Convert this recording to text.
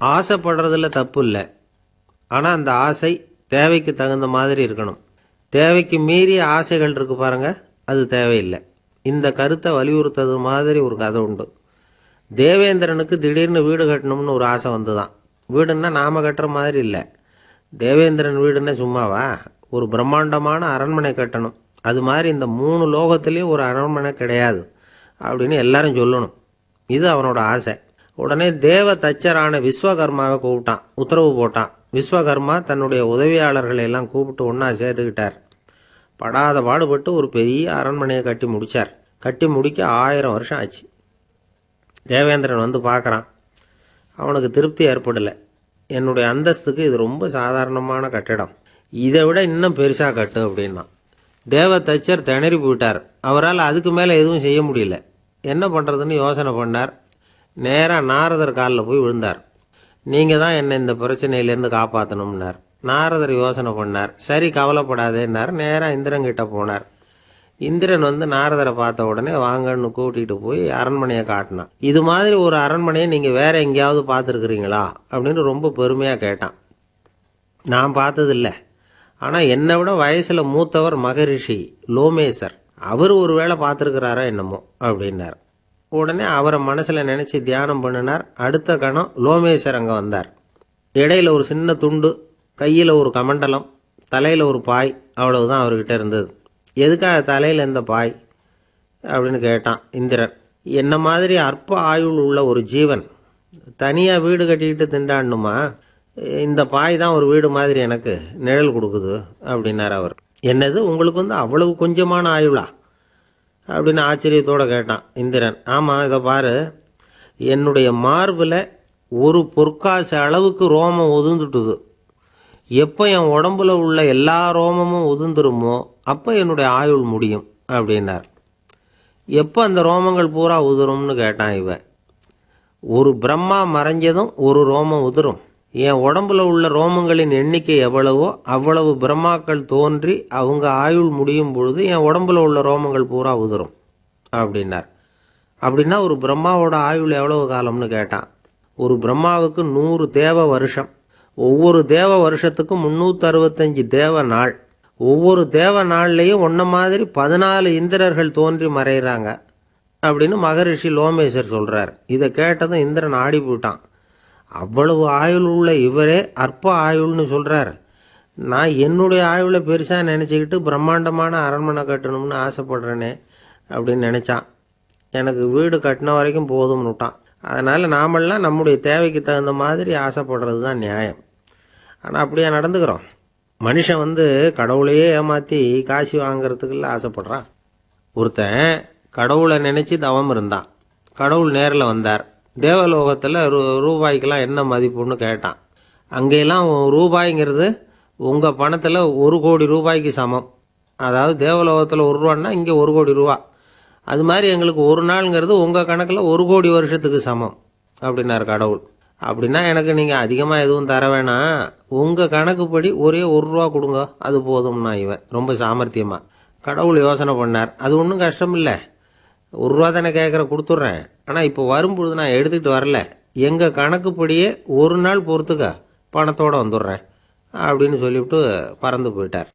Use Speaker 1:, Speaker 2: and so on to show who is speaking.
Speaker 1: ஆசைப்படுறதுல தப்பு இல்லை ஆனால் அந்த ஆசை தேவைக்கு தகுந்த மாதிரி இருக்கணும். தேவைக்கு மீறிய ஆசைகள் இருக்கு பாருங்க அது தேவையில்லை. இந்த கருத்தை வலியுறுத்தது மாதிரி ஒரு கதை உண்டு. தேவேந்திரனுக்கு திடீர்னு வீடு கட்டணும்னு ஒரு ஆசை வந்துதான். வீடுன்னா நாம கட்டுற மாதிரி இல்லை. தேவேந்திரன் வீடுன்னா சும்மாவா? ஒரு பிரம்மாண்டமான அரண்மனை கட்டணும். அது மாதிரி இந்த மூணு லோகத்துலேயும் ஒரு அரண்மனை கிடையாது அப்படின்னு எல்லாரும் சொல்லணும். இது அவனோட ஆசை. உடனே தேவ தச்சரான விஸ்வகர்மாவை கூப்பிட்டான். உத்தரவு போட்டான். விஸ்வகர்மா தன்னுடைய உதவியாளர்களை எல்லாம் கூப்பிட்டு ஒன்றா சேர்த்துக்கிட்டார். படாத பாடுபட்டு ஒரு பெரிய அரண்மனையை கட்டி முடிச்சார். கட்டி முடிக்க ஆயிரம் வருஷம் ஆச்சு. தேவேந்திரன் வந்து பார்க்குறான். அவனுக்கு திருப்தி ஏற்படலை. என்னுடைய அந்தஸ்துக்கு இது ரொம்ப சாதாரணமான கட்டிடம். இதை விட இன்னும் பெருசாக கட்டு அப்படின்னா. தேவ தச்சர் திணறி போயிட்டார். அவரால் அதுக்கு மேலே எதுவும் செய்ய முடியல. என்ன பண்ணுறதுன்னு யோசனை பண்ணார். நேராக நாரதர் காலில் போய் விழுந்தார். நீங்கள் தான் என்னை இந்த பிரச்சனையிலேருந்து காப்பாற்றணும்னார் நாரதர் யோசனை பண்ணார். சரி கவலைப்படாதேன்னார். நேராக இந்திரங்கிட்ட போனார். இந்திரன் வந்து நாரதரை பார்த்த உடனே வாங்கன்னு கூட்டிகிட்டு போய் அரண்மனையை காட்டினான். இது மாதிரி ஒரு அரண்மனையை நீங்கள் வேறு எங்கேயாவது பார்த்துருக்குறீங்களா? அப்படின்னு ரொம்ப பெருமையாக கேட்டான். நான் பார்த்ததில்ல. ஆனால் என்னை விட வயசில் மூத்தவர் மகரிஷி லோமேசர். அவர் ஒரு வேளை பார்த்துருக்கிறாரா என்னமோ? அப்படின்னார். உடனே அவரை மனசில் நினச்சி தியானம் பண்ணினார். அடுத்த கணம் லோமேஸ்வர் அங்கே வந்தார். இடையில ஒரு சின்ன துண்டு கையில் ஒரு கமண்டலம் தலையில் ஒரு பாய் அவ்வளவுதான் அவர்கிட்ட இருந்தது. எதுக்காக தலையில் இந்த பாய்? அப்படின்னு கேட்டான் இந்திரன். என்ன மாதிரி அற்ப ஆயுள் உள்ள ஒரு ஜீவன். தனியாக வீடு கட்டிக்கிட்டு திண்டாடணுமா? இந்த பாய் தான் ஒரு வீடு மாதிரி எனக்கு நிழல் கொடுக்குது அப்படின்னார் அவர். என்னது உங்களுக்கு வந்து அவ்வளவு கொஞ்சமான ஆயுளா? அப்படின்னு ஆச்சரியத்தோடு கேட்டான் இந்திரன். ஆமாம் இதை பாரு. என்னுடைய மார்பில் ஒரு பொற்காசு அளவுக்கு ரோமம் ஒதுந்துட்டுது எப்போ என் உடம்புல உள்ள எல்லா ரோமமும் ஒதுந்துருமோ அப்போ என்னுடைய ஆயுள் முடியும் அப்படின்னார். எப்போ அந்த ரோமங்கள் பூரா உதிரும்னு கேட்டான் இவன். ஒரு பிரம்மா மறைஞ்சதும் ஒரு ரோமம் உதிரும். என் உடம்புல உள்ள ரோமங்களின் எண்ணிக்கை எவ்வளவோ அவ்வளவு பிரம்மாக்கள் தோன்றி அவங்க ஆயுள் முடியும் பொழுது என் உடம்புல உள்ள ரோமங்கள் பூரா உதிரும் அப்படின்னார். அப்படின்னா ஒரு பிரம்மாவோட ஆயுள் எவ்வளவு காலம்னு கேட்டான். ஒரு பிரம்மாவுக்கு நூறு தேவ வருஷம். ஒவ்வொரு தேவ வருஷத்துக்கும் முந்நூற்றி அறுபத்தஞ்சு தேவ நாள். ஒவ்வொரு தேவ நாள்லேயும் ஒன்றை மாதிரி பதினாலு இந்திரர்கள் தோன்றி மறைகிறாங்க அப்படின்னு மகரிஷி லோமேஸ்வர் சொல்கிறார் இதை கேட்டதும் இந்திரன் ஆடி போயிட்டான் அவ்வளவு ஆயுள் உள்ள இவரே அற்ப ஆயுள்னு சொல்கிறார் நான் என்னுடைய ஆயுளை பெருசாக நினச்சிக்கிட்டு பிரம்மாண்டமான அரண்மனை கட்டணும்னு ஆசைப்படுறேனே அப்படின்னு நினச்சான். எனக்கு வீடு கட்டின வரைக்கும் போதும்னுட்டான். அதனால் நாமெல்லாம் நம்முடைய தேவைக்கு தகுந்த மாதிரி ஆசைப்படுறது தான் நியாயம். ஆனால் அப்படியே நடந்துக்கிறோம். மனுஷன் வந்து கடவுளையே ஏமாற்றி காசு வாங்குறதுக்குள்ள ஆசைப்படுறான். ஒருத்தன் கடவுளை நினச்சி தவம் இருந்தான். கடவுள் நேரில் வந்தார். தேவலோகத்தில் ரூ ரூபாய்க்கெலாம் என்ன மதிப்புன்னு கேட்டான். அங்கெல்லாம் ரூபாய்ங்கிறது உங்கள் பணத்தில் ஒரு கோடி ரூபாய்க்கு சமம். அதாவது தேவலோகத்தில் ஒரு ரூபான்னா இங்கே ஒரு கோடி ரூபா. அது மாதிரி எங்களுக்கு ஒரு நாளுங்கிறது உங்கள் கணக்கில் ஒரு கோடி வருஷத்துக்கு சமம். அப்படின்னார் கடவுள். அப்படின்னா எனக்கு நீங்கள் அதிகமாக எதுவும் தர வேணாம். உங்கள் கணக்குப்படி ஒரே ஒரு ரூபா கொடுங்க. அது போதும்னா இவன். ரொம்ப சாமர்த்தியமாக கடவுள் யோசனை பண்ணார். அது ஒன்றும் கஷ்டம் இல்லை ஒரு ரூபா தானே கேட்குற கொடுத்துட்றேன். ஆனால் இப்போ வரும்பொழுது நான் எடுத்துக்கிட்டு வரல. எங்கள் கணக்குப்படியே ஒரு நாள் பொறுத்துக்க பணத்தோடு வந்துடுறேன் அப்படின்னு சொல்லிவிட்டு பறந்து போயிட்டார்.